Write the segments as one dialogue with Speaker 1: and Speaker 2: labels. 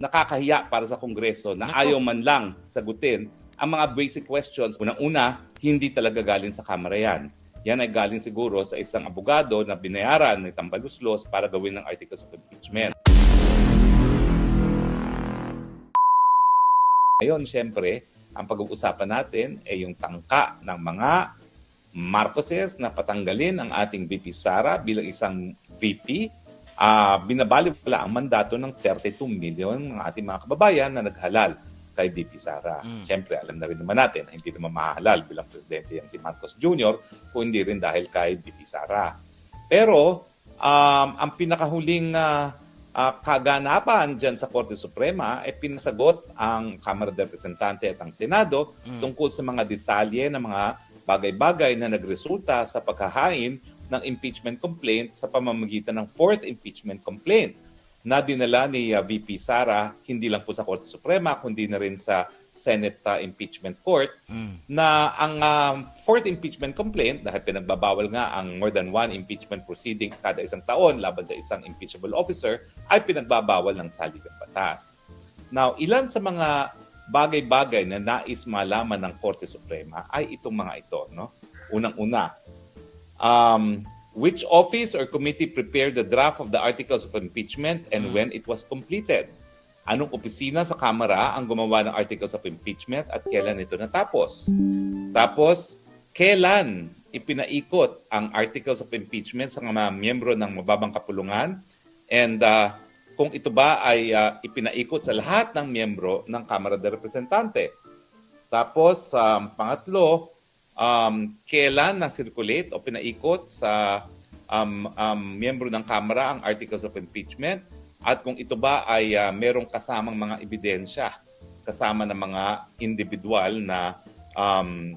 Speaker 1: nakakahiya para sa Kongreso na
Speaker 2: Nako.
Speaker 1: ayaw man lang sagutin ang mga basic questions. Unang-una, hindi talaga galing sa Kamara yan. Yan ay galing siguro sa isang abogado na binayaran ni Tambaluslos para gawin ng articles of impeachment. Ngayon, siyempre, ang pag-uusapan natin ay yung tangka ng mga Marcoses na patanggalin ang ating VP Sara bilang isang VP. Ah, binabali pala ang mandato ng 32 million ng ating mga kababayan na naghalal kay VP Sara.
Speaker 2: Mm.
Speaker 1: Siyempre, alam na rin naman natin na hindi naman mahalal bilang presidente yan si Marcos Jr. kung hindi rin dahil kay VP Sara. Pero, um, ang pinakahuling ah, ah, kaganapan dyan sa Korte Suprema ay pinasagot ang Kamara de Representante at ang Senado
Speaker 2: Mm.
Speaker 1: tungkol sa mga detalye ng mga bagay-bagay na nagresulta sa paghahain ng impeachment complaint sa pamamagitan ng fourth impeachment complaint na dinala ni uh, VP Sara hindi lang po sa Korte Suprema kundi na rin sa Senate uh, Impeachment Court
Speaker 2: Mm.
Speaker 1: na ang um, fourth impeachment complaint dahil pinagbabawal nga ang more than one impeachment proceeding kada isang taon laban sa isang impeachable officer ay pinagbabawal ng saligang batas. Now, ilan sa mga bagay-bagay na nais malaman ng Korte Suprema ay itong mga ito, no? Unang-una, um, which office or committee prepared the draft of the articles of impeachment and
Speaker 2: Mm.
Speaker 1: when it was completed? Anong opisina sa Kamara ang gumawa ng articles of impeachment at kailan ito natapos? Tapos, kailan ipinaikot ang articles of impeachment sa mga miyembro ng mababang kapulungan? And uh, kung ito ba ay uh, ipinaikot sa lahat ng miyembro ng Kamara de Representante? Tapos, um, pangatlo, um, kailan na-circulate o pinaikot sa um, um, miyembro ng Kamara ang articles of impeachment? At kung ito ba ay uh, merong kasamang mga ebidensya kasama ng mga individual na um,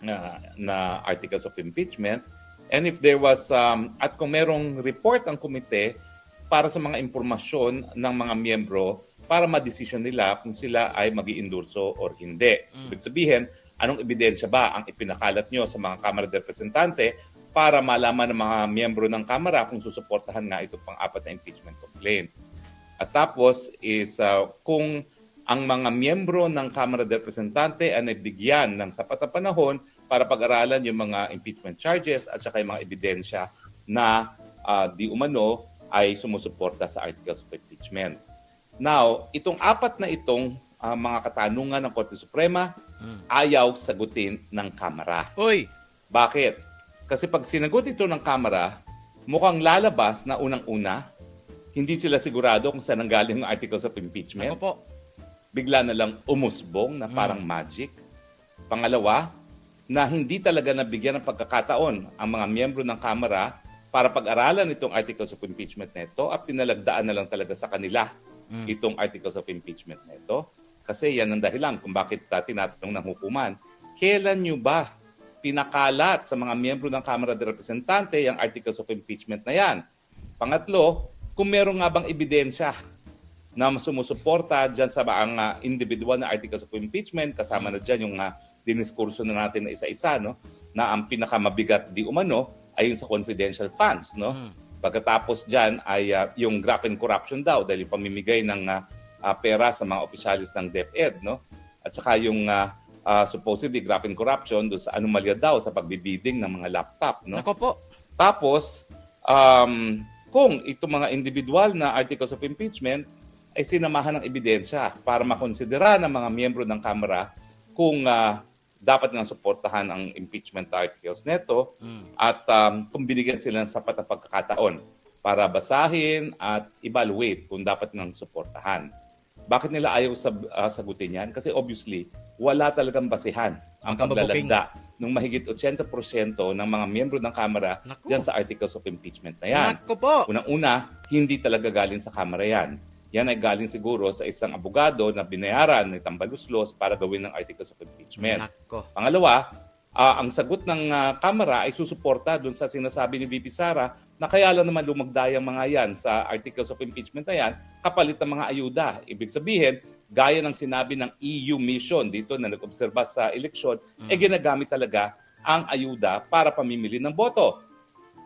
Speaker 1: na, na articles of impeachment and if there was um, at kung merong report ang komite para sa mga impormasyon ng mga miyembro para ma-decision nila kung sila ay mag endorso or hindi. Ibig sabihin, anong ebidensya ba ang ipinakalat nyo sa mga Kamara de Representante para malaman ng mga miyembro ng Kamara kung susuportahan nga ito pang-apat na impeachment complaint. At tapos is uh, kung ang mga miyembro ng Kamara de Representante ay nabigyan ng sapat na panahon para pag-aralan yung mga impeachment charges at saka yung mga ebidensya na ah, di umano ay sumusuporta sa articles of impeachment. Now, itong apat na itong ah, mga katanungan ng Korte Suprema
Speaker 2: Mm.
Speaker 1: ayaw sagutin ng Kamara.
Speaker 2: Uy!
Speaker 1: Bakit? Kasi pag sinagot ito ng Kamara, mukhang lalabas na unang-una, hindi sila sigurado kung saan ang galing ang articles of impeachment
Speaker 2: Ako po.
Speaker 1: bigla na lang umusbong na parang magic. Pangalawa, na hindi talaga nabigyan ng pagkakataon ang mga miyembro ng Kamara para pag-aralan itong articles of impeachment na ito at pinalagdaan na lang talaga sa kanila
Speaker 2: Mm.
Speaker 1: itong articles of impeachment na ito. Kasi yan ang dahilan kung bakit uh, tinatanong ng hukuman. Kailan nyo ba pinakalat sa mga miyembro ng Kamara de Representante yung articles of impeachment na yan? Pangatlo, kung meron nga bang ebidensya na sumusuporta dyan sa ang ah, individual na articles of impeachment, kasama na dyan yung uh, diniskurso na natin na isa-isa, no? na ang pinakamabigat di umano ay yung sa confidential funds. No?
Speaker 2: Mm.
Speaker 1: Pagkatapos dyan ay ah, yung graft and corruption daw dahil yung pamimigay ng ah, ah, pera sa mga opisyalis ng DepEd. No? At saka yung ah, ah, supposedly graft and corruption doon sa anomalya daw sa pagbibiding ng mga laptop. No?
Speaker 2: Ako po.
Speaker 1: Tapos, um, kung itong mga individual na articles of impeachment ay sinamahan ng ebidensya para makonsidera ng mga miyembro ng Kamara kung ah, dapat nga suportahan ang impeachment articles neto
Speaker 2: Mm.
Speaker 1: at um, kung binigyan sila ng sapat na pagkakataon para basahin at evaluate kung dapat nang suportahan. Bakit nila ayaw sab- ah, sagutin yan? Kasi obviously, wala talagang basihan ang paglalagda ng mahigit 80% ng mga miyembro ng Kamara
Speaker 2: Naku.
Speaker 1: dyan sa articles of impeachment na yan.
Speaker 2: Ako po.
Speaker 1: Unang-una, hindi talaga galing sa Kamara yan. Yan ay galing siguro sa isang abogado na binayaran ni Tambaluslos para gawin ng articles of impeachment.
Speaker 2: Nako.
Speaker 1: Pangalawa, ah, ang sagot ng ah, Kamara ay susuporta dun sa sinasabi ni VP Sara na kaya lang naman lumagday ang mga yan sa articles of impeachment na yan kapalit ng mga ayuda. Ibig sabihin, gaya ng sinabi ng EU mission dito na nag-obserba sa eleksyon, eh ginagamit talaga ang ayuda para pamimili ng boto.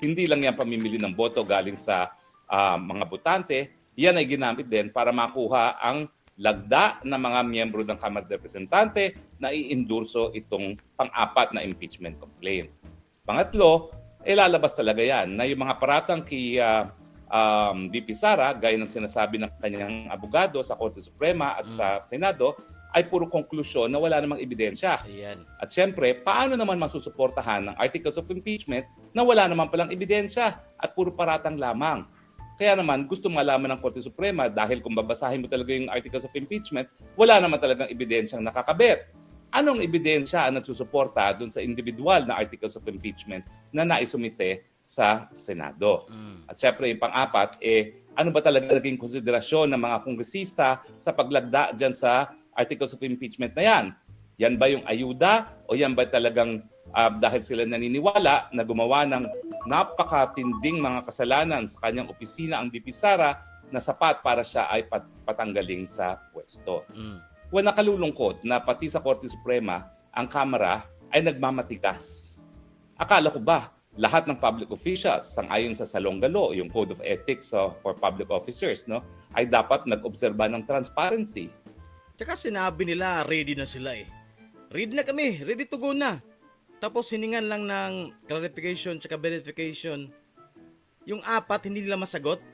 Speaker 1: Hindi lang yan pamimili ng boto galing sa ah, mga botante, yan ay ginamit din para makuha ang lagda ng mga miyembro ng Kamara de Representante na iindurso itong pang-apat na impeachment complaint. Pangatlo, ilalabas talaga yan na yung mga paratang kay ah, um, VP Sara, gaya ng sinasabi ng kanyang abogado sa Korte Suprema at sa Senado, ay puro konklusyon na wala namang ebidensya.
Speaker 2: Ayan.
Speaker 1: At syempre, paano naman masusuportahan ng articles of impeachment na wala naman palang ebidensya at puro paratang lamang? Kaya naman, gusto malaman ng Korte Suprema dahil kung babasahin mo talaga yung articles of impeachment, wala naman talagang ebidensyang nakakabit. Anong ebidensya ang nagsusuporta dun sa individual na articles of impeachment na naisumite sa Senado?
Speaker 2: Mm.
Speaker 1: At syempre, yung pang-apat, eh, ano ba talaga naging konsiderasyon ng mga kongresista sa paglagda dyan sa articles of impeachment na yan? Yan ba yung ayuda o yan ba talagang ah, dahil sila naniniwala na gumawa ng napakatinding mga kasalanan sa kanyang opisina ang Sara na sapat para siya ay pat- patanggaling sa pwesto?
Speaker 2: Mm.
Speaker 1: Well, nakalulungkot na pati sa Korte Suprema, ang Kamara ay nagmamatigas. Akala ko ba, lahat ng public officials, sangayon sa Salonggalo, yung Code of Ethics uh, for Public Officers, no, ay dapat nag-obserba ng transparency.
Speaker 2: Tsaka sinabi nila, ready na sila eh. Ready na kami, ready to go na. Tapos hiningan lang ng clarification tsaka verification. Yung apat, hindi nila masagot.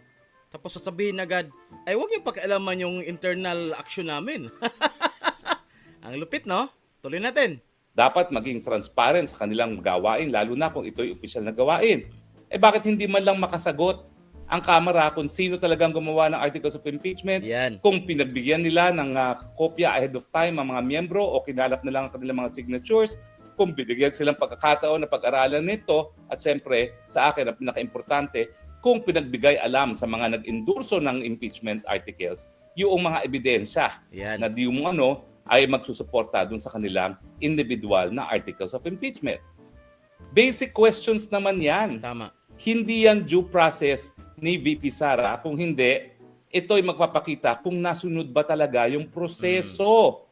Speaker 2: Tapos sasabihin agad, ay huwag niyo pakialaman yung internal action namin. Ang lupit, no? Tuloy natin.
Speaker 1: Dapat maging transparent sa kanilang gawain, lalo na kung ito'y opisyal na gawain. Eh bakit hindi man lang makasagot ang Kamara kung sino talagang gumawa ng articles of impeachment
Speaker 2: Yan.
Speaker 1: kung pinagbigyan nila ng ah, kopya ahead of time ang mga miyembro o kinalap na lang ang kanilang mga signatures, kung binigyan silang pagkakataon na pag-aralan nito, at siyempre, sa akin, ang pinaka-importante, kung pinagbigay alam sa mga nag-endurso ng impeachment articles, yung mga ebidensya
Speaker 2: Yan.
Speaker 1: na di yung ano ay magsusuporta dun sa kanilang individual na articles of impeachment. Basic questions naman yan
Speaker 2: Tama.
Speaker 1: hindi yan due process ni VP Sara. Kung hindi, ito'y magpapakita kung nasunod ba talaga yung proseso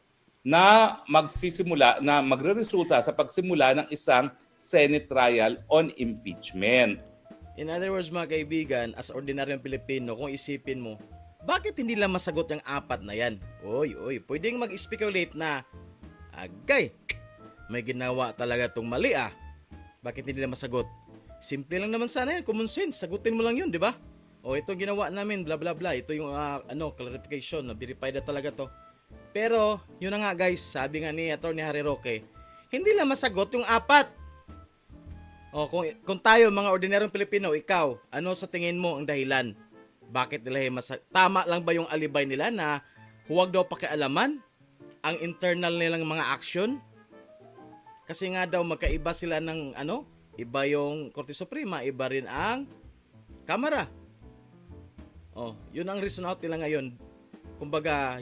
Speaker 1: na magsisimula, na magre-resulta sa pagsimula ng isang Senate trial on impeachment.
Speaker 2: In other words, mga kaibigan, as ordinaryong Pilipino, kung isipin mo, bakit hindi lang masagot yung apat na yan? Oy, oy, pwedeng mag-speculate na, agay, may ginawa talaga tong mali ah. Bakit hindi nila masagot? Simple lang naman sana yan, common sense, sagutin mo lang yun, di ba? O ito ginawa namin, bla bla bla, ito yung ah, ano, clarification, na verified na talaga to. Pero, yun na nga guys, sabi nga ni Atty. Harry Roque, hindi lang masagot yung apat. O kung, kung tayo mga ordinaryong Pilipino, ikaw, ano sa tingin mo ang dahilan? Bakit nila yung masa- Tama lang ba yung alibay nila na huwag daw pakialaman ang internal nilang mga action? Kasi nga daw magkaiba sila ng ano, iba yung Korte Suprema, iba rin ang Kamara. Oh, yun ang reason out nila ngayon. Kumbaga,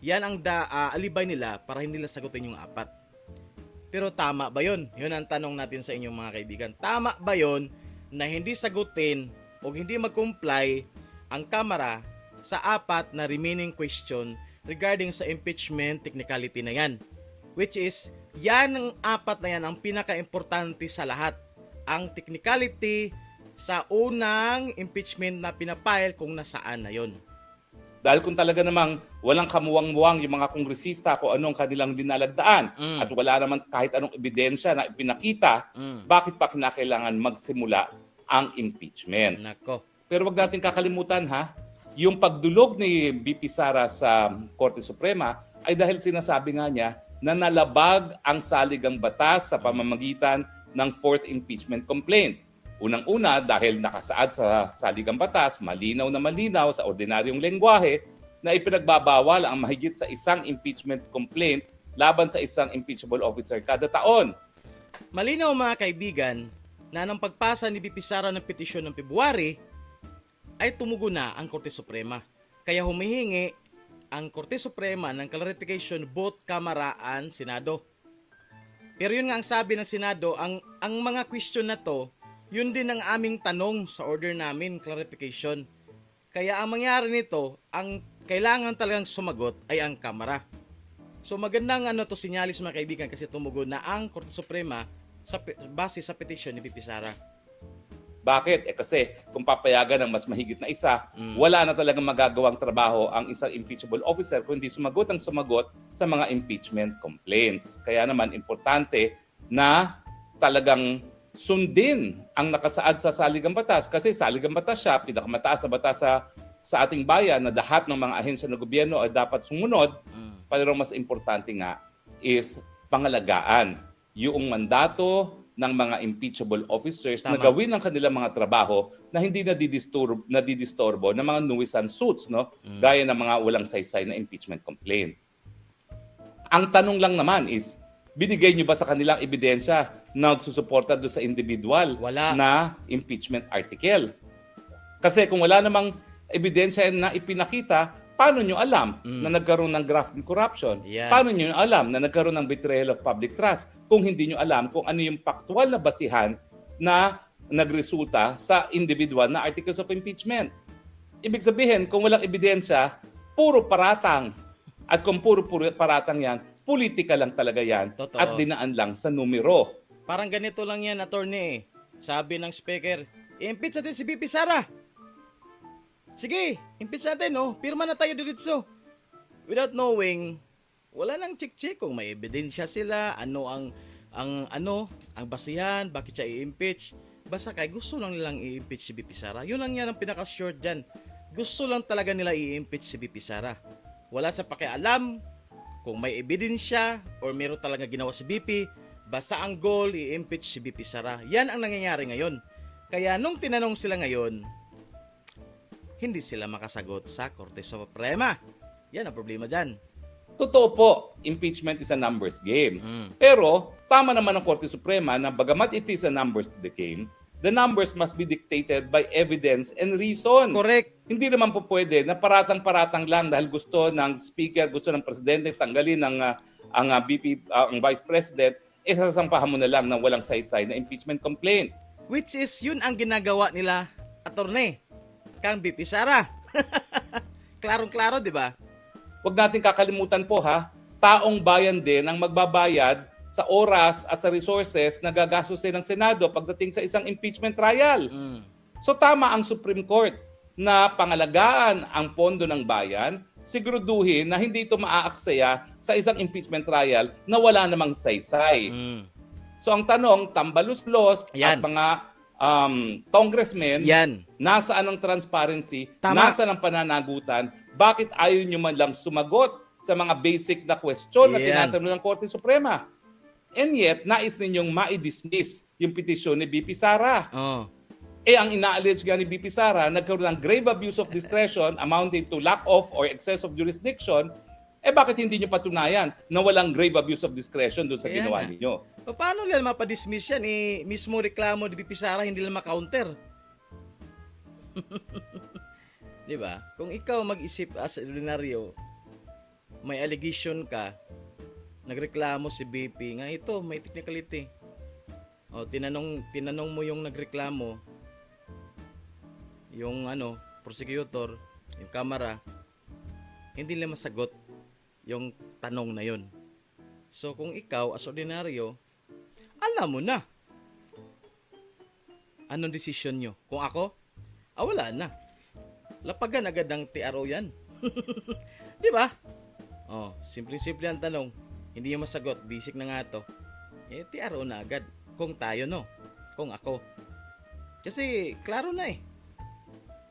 Speaker 2: yan ang da, ah, alibay nila para hindi nila sagutin yung apat. Pero tama ba yon? Yun ang tanong natin sa inyong mga kaibigan. Tama ba yon na hindi sagutin o hindi mag-comply ang Kamara sa apat na remaining question regarding sa impeachment technicality na yan? Which is, yan ang apat na yan ang pinaka-importante sa lahat. Ang technicality sa unang impeachment na pinapile kung nasaan na yon.
Speaker 1: Dahil kung talaga namang walang kamuwang-muwang yung mga kongresista kung anong kanilang dinalagdaan
Speaker 2: Mm.
Speaker 1: at wala naman kahit anong ebidensya na ipinakita,
Speaker 2: Mm.
Speaker 1: bakit pa kinakailangan magsimula ang impeachment?
Speaker 2: Nako.
Speaker 1: Pero wag natin kakalimutan ha, yung pagdulog ni BP Sara sa Korte Suprema ay dahil sinasabi nga niya na nalabag ang saligang batas sa pamamagitan ng fourth impeachment complaint. Unang-una dahil nakasaad sa saligang batas, malinaw na malinaw sa ordinaryong lengguwahe na ipinagbabawal ang mahigit sa isang impeachment complaint laban sa isang impeachable officer kada taon.
Speaker 2: Malinaw mga kaibigan na nang pagpasa ni BP Sara ng petisyon ng February ay tumugo na ang Korte Suprema. Kaya humihingi ang Korte Suprema ng clarification both Kamara and Senado. Pero yun nga ang sabi ng Senado, ang, ang mga question na to, yun din ang aming tanong sa order namin, clarification. Kaya ang mangyari nito, ang kailangan talagang sumagot ay ang Kamara. So magandang ano to sinyalis mga kaibigan kasi tumugon na ang Korte Suprema sa base sa petisyon ni Pipi Sara.
Speaker 1: Bakit? Eh kasi kung papayagan ng mas mahigit na isa,
Speaker 2: Mm.
Speaker 1: wala na talagang magagawang trabaho ang isang impeachable officer kundi sumagot ang sumagot sa mga impeachment complaints. Kaya naman importante na talagang sundin ang nakasaad sa saligang batas kasi saligang batas siya, pinakamataas na batas sa sa ating bayan na lahat ng mga ahensya ng gobyerno ay dapat sumunod
Speaker 2: Mm.
Speaker 1: pero mas importante nga is pangalagaan yung mandato ng mga impeachable officers na
Speaker 2: Tama.
Speaker 1: gawin ang kanilang mga trabaho na hindi nadidisturbo, nadidistorbo ng mga nuisance suits, no?
Speaker 2: Mm.
Speaker 1: Gaya ng mga walang saysay na impeachment complaint. Ang tanong lang naman is, binigay niyo ba sa kanilang ebidensya na nagsusuporta doon sa individual
Speaker 2: Wala.
Speaker 1: na impeachment article? Kasi kung wala namang ebidensya na ipinakita, paano nyo alam
Speaker 2: Mm.
Speaker 1: na nagkaroon ng graft and corruption?
Speaker 2: Yan.
Speaker 1: Paano nyo alam na nagkaroon ng betrayal of public trust kung hindi nyo alam kung ano yung faktual na basihan na nagresulta sa individual na articles of impeachment? Ibig sabihin, kung walang ebidensya, puro paratang. At kung puro-puro paratang yan, politika lang talaga yan
Speaker 2: Totoo.
Speaker 1: at dinaan lang sa numero.
Speaker 2: Parang ganito lang yan, attorney. Sabi ng speaker, impeach natin si BP Sara. Sige, impeach natin, no? Pirma na tayo diretso. Without knowing, wala nang check-check kung may ebidensya sila, ano ang ang ano, ang basihan, bakit siya i-impeach. Basta kay gusto lang nilang i-impeach si BP Sara. Yun lang yan ang pinaka-short dyan. Gusto lang talaga nila i-impeach si BP Sara. Wala sa pakialam kung may ebidensya or meron talaga ginawa si BP, basta ang goal i-impeach si BP Sara. Yan ang nangyayari ngayon. Kaya nung tinanong sila ngayon, hindi sila makasagot sa Korte Suprema. Yan ang problema dyan.
Speaker 1: Totoo po, impeachment is a numbers game.
Speaker 2: Mm.
Speaker 1: Pero tama naman ang Korte Suprema na bagamat it is a numbers the game, the numbers must be dictated by evidence and reason.
Speaker 2: Correct.
Speaker 1: Hindi naman po pwede na paratang-paratang lang dahil gusto ng speaker, gusto ng presidente tanggalin ang ah, ang ah, BP ah, ang vice president, eh sasampahan mo na lang ng walang saysay na impeachment complaint.
Speaker 2: Which is yun ang ginagawa nila, attorney. Kang BP Sara. Klarong-klaro, di ba?
Speaker 1: Huwag natin kakalimutan po ha, taong bayan din ang magbabayad sa oras at sa resources na gagastusin ng Senado pagdating sa isang impeachment trial.
Speaker 2: Mm.
Speaker 1: So tama ang Supreme Court na pangalagaan ang pondo ng bayan, siguraduhin na hindi ito maaaksaya sa isang impeachment trial na wala namang saysay.
Speaker 2: Mm.
Speaker 1: So ang tanong, tambaluslos
Speaker 2: Yan.
Speaker 1: at mga um, congressmen,
Speaker 2: Yan.
Speaker 1: nasaan ang transparency,
Speaker 2: Tama.
Speaker 1: nasaan ang pananagutan, bakit ayaw nyo man lang sumagot sa mga basic na question na tinatanong ng Korte Suprema? And yet, nais ninyong ma-dismiss yung petisyon ni BP Sara.
Speaker 2: Oh.
Speaker 1: Eh, ang ina-allege nga ni BP Sara, nagkaroon ng grave abuse of discretion amounting to lack of or excess of jurisdiction, eh bakit hindi nyo patunayan na walang grave abuse of discretion doon sa
Speaker 2: Kaya
Speaker 1: ginawa
Speaker 2: nga.
Speaker 1: ninyo?
Speaker 2: Pa- Paano nila mapadismiss yan? Eh, mismo reklamo ni BP Sara, hindi nila ma-counter. Di ba? Kung ikaw mag-isip as ordinaryo, may allegation ka, nagreklamo si BP, nga ito, may technicality. O, tinanong, tinanong mo yung nagreklamo, yung ano, prosecutor, yung kamera, hindi nila masagot yung tanong na yun. So kung ikaw as ordinaryo, alam mo na. Anong decision nyo? Kung ako, ah wala na. Lapagan agad ng TRO yan. Di ba? Oh, simple-simple ang tanong. Hindi nyo masagot, basic na nga to. Eh, TRO na agad. Kung tayo, no? Kung ako. Kasi, klaro na eh.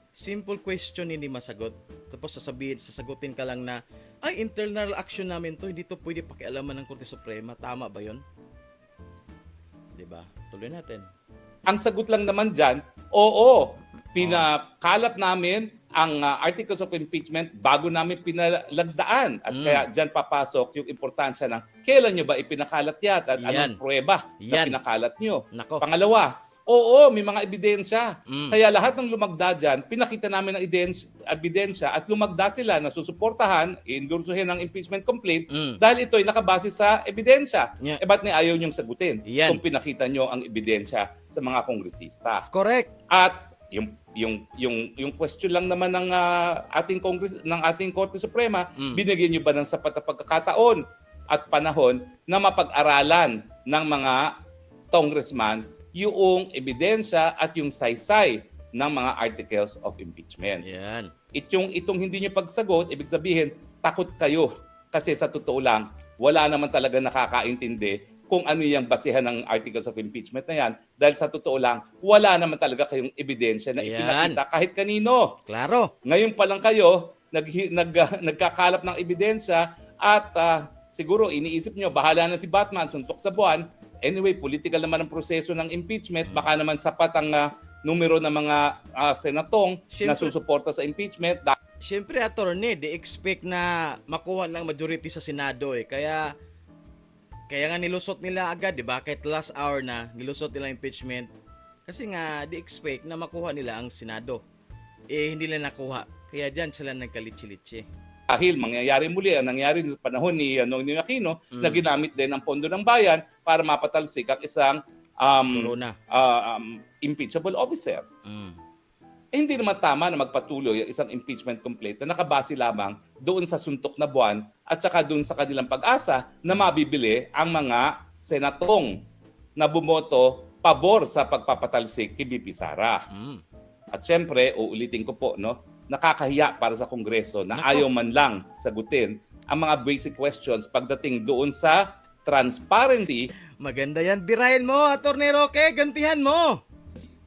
Speaker 2: Simple question hindi masagot. Tapos sasabihin, sasagutin ka lang na, ay, internal action namin to, hindi to pwede pakialaman ng Korte Suprema. Tama ba yon? ba? Tuloy natin.
Speaker 1: Ang sagot lang naman dyan, oo, pinakalat namin ang uh, articles of impeachment bago namin pinalagdaan. At
Speaker 2: Mm.
Speaker 1: kaya dyan papasok yung importansya ng kailan nyo ba ipinakalat yan at
Speaker 2: Yan.
Speaker 1: anong prueba na
Speaker 2: Yan.
Speaker 1: pinakalat nyo.
Speaker 2: Nako.
Speaker 1: Pangalawa, oo, may mga ebidensya.
Speaker 2: Mm.
Speaker 1: Kaya lahat ng lumagda dyan, pinakita namin ng edens- ebidensya at lumagda sila na susuportahan, iendorsuhin ng impeachment complaint
Speaker 2: Mm.
Speaker 1: dahil ito'y nakabase sa ebidensya.
Speaker 2: Yeah.
Speaker 1: Eh ba't ni ayaw niyong sagutin
Speaker 2: Yan.
Speaker 1: kung pinakita niyo ang ebidensya sa mga kongresista?
Speaker 2: Correct.
Speaker 1: At yung yung yung yung question lang naman ng ah, ating Congress ng ating Korte Suprema,
Speaker 2: Mm.
Speaker 1: binigyan niyo ba ng sapat na pagkakataon at panahon na mapag-aralan ng mga congressman yung ebidensya at yung saysay ng mga articles of impeachment.
Speaker 2: Yan.
Speaker 1: Itong, itong hindi nyo pagsagot, ibig sabihin, takot kayo. Kasi sa totoo lang, wala naman talaga nakakaintindi kung ano yung basihan ng articles of impeachment na yan. Dahil sa totoo lang, wala naman talaga kayong ebidensya na
Speaker 2: Ayan.
Speaker 1: ipinakita kahit kanino.
Speaker 2: Klaro.
Speaker 1: Ngayon pa lang kayo, nag, nag, nagkakalap ng ebidensya at ah, siguro iniisip nyo, bahala na si Batman, suntok sa buwan. Anyway, political naman ang proseso ng impeachment. Baka naman sapat ang ah, numero ng mga ah, senatong na
Speaker 2: Siyempre.
Speaker 1: susuporta sa impeachment
Speaker 2: Siyempre, attorney, they expect na makuha ng majority sa Senado eh. Kaya, kaya nga nilusot nila agad, di ba? Kahit last hour na, nilusot nila impeachment. Kasi nga, they expect na makuha nila ang Senado. Eh, hindi nila nakuha. Kaya dyan sila nagkalitsi-litsi.
Speaker 1: dahil mangyayari muli ang nangyari sa panahon ni ano, ni Aquino na ginamit din ang pondo ng bayan para mapatalsik ang isang um, ah, um, impeachable officer.
Speaker 2: Mm.
Speaker 1: Eh, hindi naman tama na magpatuloy ang isang impeachment complaint na nakabase lamang doon sa suntok na buwan at saka doon sa kanilang pag-asa na mabibili ang mga senatong na bumoto pabor sa pagpapatalsik kay BP Sara.
Speaker 2: Mm.
Speaker 1: At syempre, uulitin ko po, no, nakakahiya para sa Kongreso na
Speaker 2: Nako.
Speaker 1: ayaw man lang sagutin ang mga basic questions pagdating doon sa transparency
Speaker 2: Maganda yan. Birahin mo, attorney Roque. Gantihan mo.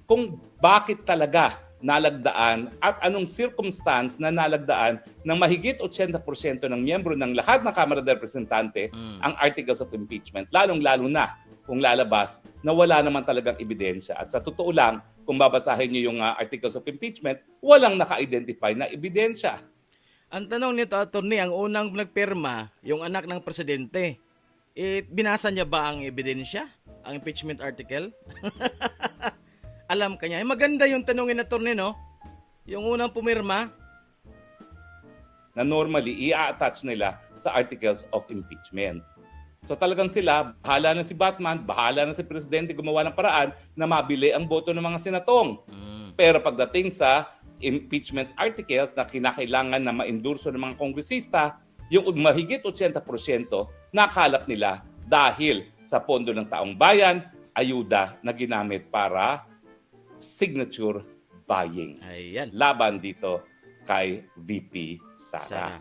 Speaker 1: kung bakit talaga nalagdaan at anong circumstance na nalagdaan ng mahigit 80% ng miyembro ng lahat ng Kamara de Representante
Speaker 2: Mm.
Speaker 1: ang articles of impeachment, lalong-lalo na kung lalabas na wala naman talagang ebidensya. At sa totoo lang, kung babasahin niyo yung ah, articles of impeachment, walang naka-identify na ebidensya.
Speaker 2: Ang tanong nito, attorney, ang unang nagpirma, yung anak ng presidente, eh, binasa niya ba ang ebidensya? Ang impeachment article? Alam ka niya. Eh, maganda yung tanongin attorney, no? Yung unang pumirma,
Speaker 1: na normally i-attach nila sa articles of impeachment. So talagang sila, bahala na si Batman, bahala na si Presidente gumawa ng paraan na mabili ang boto ng mga senatong.
Speaker 2: mm,
Speaker 1: Pero pagdating sa impeachment articles na kinakailangan na maendurso ng mga kongresista, yung mahigit 80% nakalap nila dahil sa pondo ng taong bayan, ayuda na ginamit para signature buying.
Speaker 2: ayan.
Speaker 1: Laban dito kay VP Sara.
Speaker 2: Sana.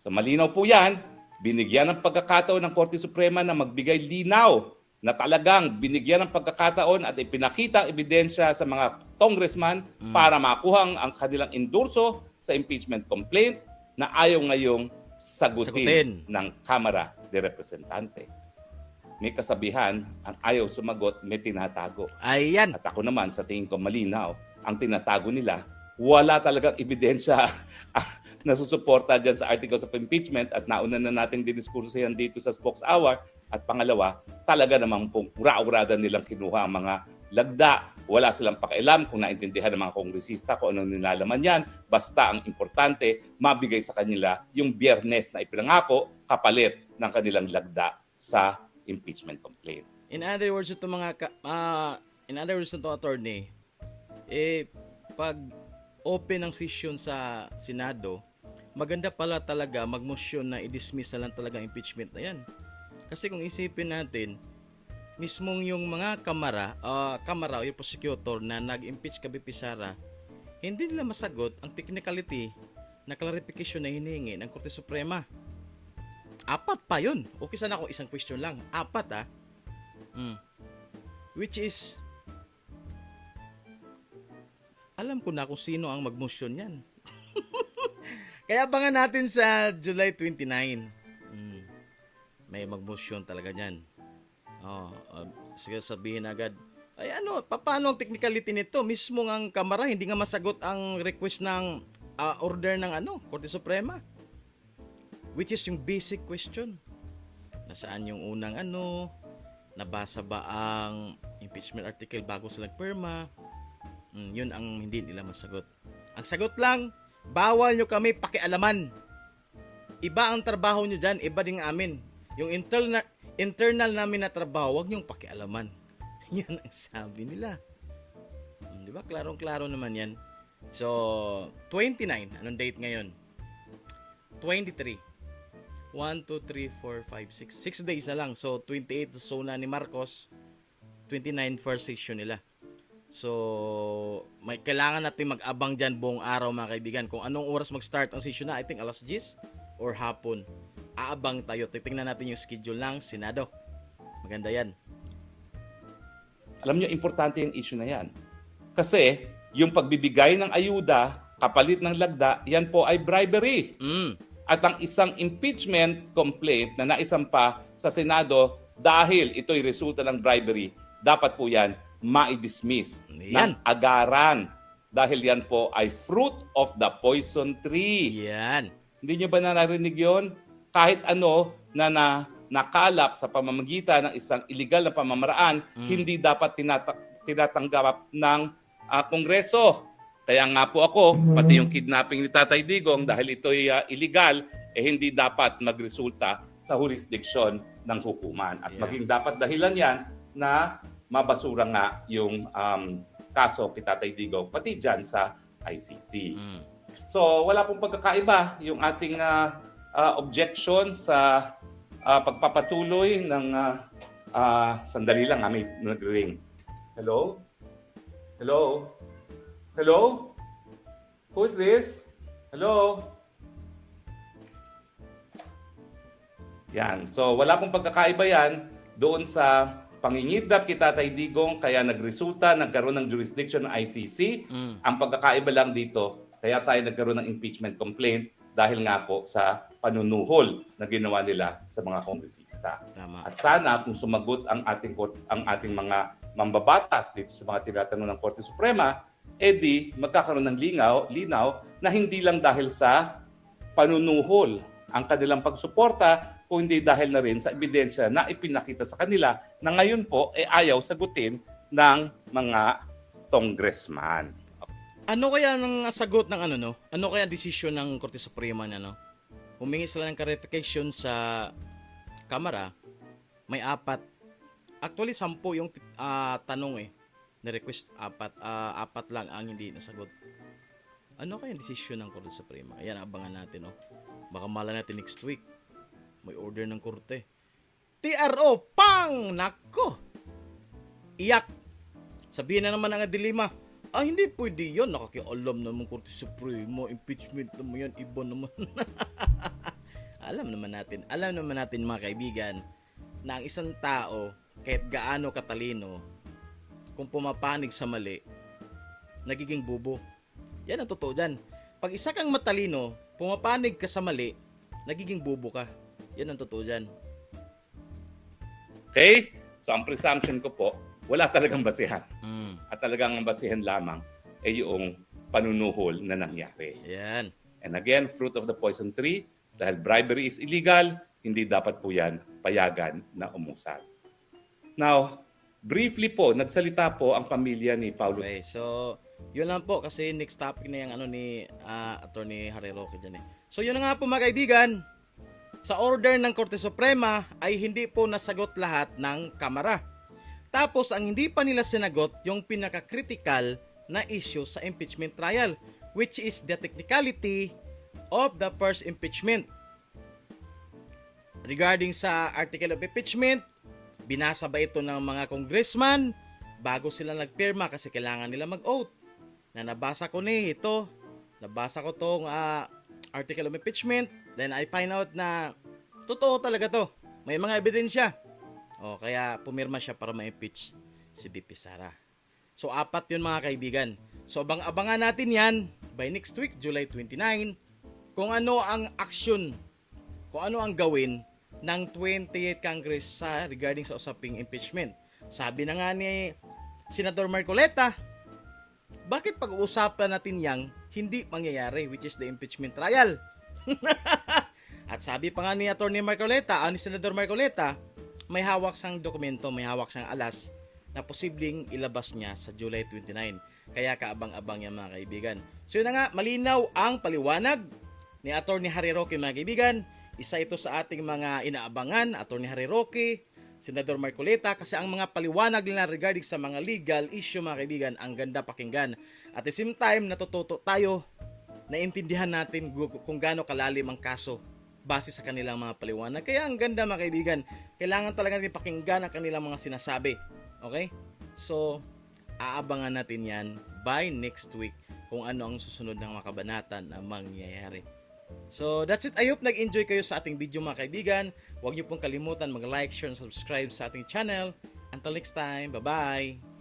Speaker 1: So malinaw po yan, binigyan ng pagkakataon ng Korte Suprema na magbigay linaw na talagang binigyan ng pagkakataon at ipinakita ebidensya sa mga congressman para makuha ang- ang kanilang endorso sa impeachment complaint na ayaw ngayong sagutin,
Speaker 2: Sagutin.
Speaker 1: ng Kamara de Representante. May kasabihan, ang ayaw sumagot, may tinatago.
Speaker 2: Ayan.
Speaker 1: At ako naman, sa tingin ko malinaw, ang tinatago nila, wala talagang ebidensya na susuporta dyan sa articles of impeachment at nauna na nating diniskurso yan dito sa Spokes Hour. At pangalawa, talaga namang pong ura-urada nilang kinuha ang mga lagda. Wala silang pakialam kung naintindihan ng mga kongresista kung anong nilalaman yan. Basta ang importante, mabigay sa kanila yung biyernes na ipinangako kapalit ng kanilang lagda sa impeachment complaint.
Speaker 2: In other words, ito mga, ka, ah, in other words, ito attorney, eh, pag open ang session sa Senado, maganda pala talaga mag-motion na i-dismiss na lang talaga impeachment na yan. Kasi kung isipin natin, mismong yung mga kamara, ah, kamara o yung prosecutor na nag-impeach kay BP Sara, hindi nila masagot ang technicality na clarification na hinihingi ng Korte Suprema. Apat pa yun. Okay sana kung isang question lang. Apat ah. Mm. Which is, alam ko na kung sino ang mag-motion yan. Kaya abangan natin sa July 29. Mm. May mag-motion talaga yan. Oh, um, sige sabihin agad, ay ano, pa- paano ang technicality nito? Mismo ang kamara hindi nga masagot ang request ng ah, order ng ano, Korte Suprema. Which is yung basic question. Nasaan yung unang ano? Nabasa ba ang impeachment article bago sila nagpirma? Mm, yun ang hindi nila masagot. Ang sagot lang, bawal nyo kami pakialaman. Iba ang trabaho nyo dyan, iba din amin. Yung internal, internal namin na trabaho, huwag nyong pakialaman. yan ang sabi nila. Mm, Di ba? Klarong-klaro naman yan. So, 29. Anong date ngayon? 23. 1, 2, 3, 4, 5, 6. 6 days na lang. So, 28 so na ni Marcos. 29 first session nila. So, may kailangan natin mag-abang dyan buong araw mga kaibigan. Kung anong oras mag-start ang session na, I think alas 10 or hapon. Aabang tayo. Titingnan natin yung schedule ng Senado. Maganda yan.
Speaker 1: Alam niyo, importante yung issue na yan. Kasi yung pagbibigay ng ayuda, kapalit ng lagda, yan po ay bribery.
Speaker 2: Mm.
Speaker 1: At ang isang impeachment complaint na naisampa sa Senado dahil ito'y resulta ng bribery, dapat po yan ma-dismiss ng agaran. Dahil yan po ay fruit of the poison tree.
Speaker 2: Yan.
Speaker 1: Hindi niyo ba narinig yon? Kahit ano na, na nakalap sa pamamagitan ng isang illegal na pamamaraan, hindi dapat tinata- tinatanggap ng ah, Kongreso. Kaya nga po ako, pati yung kidnapping ni Tatay Digong, dahil ito'y ah, illegal, eh hindi dapat magresulta sa jurisdiction ng hukuman. At
Speaker 2: Yeah.
Speaker 1: maging dapat dahilan yan na mabasura nga yung um, kaso kay Tatay Digong, pati dyan sa ICC.
Speaker 2: Mm.
Speaker 1: So wala pong pagkakaiba yung ating ah, ah, objection sa ah, pagpapatuloy ng ah, ah, sandali lang, ah, may nag-ring. Hello? Hello? Hello? Who is this? Hello? Yan. So wala pong pagkakaiba yan doon sa pangingidnap kay Tatay Digong kaya nagresulta, nagkaroon ng jurisdiction ng ICC.
Speaker 2: Mm.
Speaker 1: Ang pagkakaiba lang dito, kaya tayo nagkaroon ng impeachment complaint dahil nga po sa panunuhol na ginawa nila sa mga kongresista.
Speaker 2: Tama.
Speaker 1: At sana kung sumagot ang ating kort- ang ating mga mambabatas dito sa mga tinatanong ng Korte Suprema, edi magkakaroon ng lingaw, linaw na hindi lang dahil sa panunuhol ang kanilang pagsuporta, kung hindi dahil na rin sa ebidensya na ipinakita sa kanila na ngayon po ay ayaw sagutin ng mga congressman.
Speaker 2: Ano kaya ang sagot ng ano no? Ano kaya desisyon ng Korte Suprema na no? Humingi sila ng clarification sa Kamara. May apat. Actually, sampu yung ah, tanong eh. Na-request apat. Ah, apat lang ang hindi nasagot. Ano kaya ang desisyon ng Korte Suprema? Ayan, abangan natin no. Baka mala natin next week. May order ng Korte. TRO! Pang! Nako! Iyak! Sabihin na naman ang dilema. Ah, hindi pwede yan. Nakakialam naman Korte Supremo. Impeachment naman yan. Iba naman. alam naman natin. Alam naman natin mga kaibigan na ang isang tao, kahit gaano katalino, kung pumapanig sa mali, nagiging bubo. Yan ang totoo dyan. Pag isa kang matalino, pumapanig ka sa mali, nagiging bubo ka. Yan ang totoo dyan.
Speaker 1: Okay? So ang presumption ko po, wala talagang basihan.
Speaker 2: Mm.
Speaker 1: At talagang ang basihan lamang ay yung panunuhol na nangyari.
Speaker 2: Yan.
Speaker 1: And again, fruit of the poison tree, dahil bribery is illegal, hindi dapat po yan payagan na umusad. Now, briefly po, nagsalita po ang pamilya ni Paulo.
Speaker 2: Okay, so yun lang po kasi next topic na yung ano ni ah, Attorney Harry Roque dyan eh. So yun nga po mga kaibigan, sa order ng Korte Suprema ay hindi po nasagot lahat ng Kamara. Tapos ang hindi pa nila sinagot yung pinaka-critical na issue sa impeachment trial which is the technicality of the first impeachment. Regarding sa article of impeachment, binasa ba ito ng mga congressman bago sila nagpirma kasi kailangan nila mag-oath. Na nabasa ko ni ito, nabasa ko tong ah, article of impeachment, then I find out na totoo talaga to. May mga ebidensya. O kaya pumirma siya para ma-impeach si BP Sara. So apat yun mga kaibigan. So abang-abangan natin yan by next week, July 29, kung ano ang action, kung ano ang gawin ng 28th Congress sa regarding sa usaping impeachment. Sabi na nga ni Senator Marcoleta, bakit pag-uusapan natin yang hindi mangyayari which is the impeachment trial? At sabi pa nga ni Attorney Marcoleta, ah, ni Senador Marcoleta, may hawak siyang dokumento, may hawak siyang alas na posibleng ilabas niya sa July 29. Kaya kaabang-abang yan mga kaibigan. So yun na nga, malinaw ang paliwanag ni Attorney Harry Roque mga kaibigan. Isa ito sa ating mga inaabangan, Attorney Harry Roque, Senador Marcoleta, kasi ang mga paliwanag nila regarding sa mga legal issue mga kaibigan, ang ganda pakinggan. At the same time, natututo tayo, naintindihan natin kung gaano kalalim ang kaso base sa kanilang mga paliwanag. Kaya ang ganda mga kaibigan, kailangan talaga natin pakinggan ang kanilang mga sinasabi. Okay? So, aabangan natin yan by next week kung ano ang susunod ng mga kabanata na mangyayari. So, that's it. I hope nag-enjoy kayo sa ating video mga kaibigan. Huwag niyo pong kalimutan mag-like, share, and subscribe sa ating channel. Until next time, bye-bye!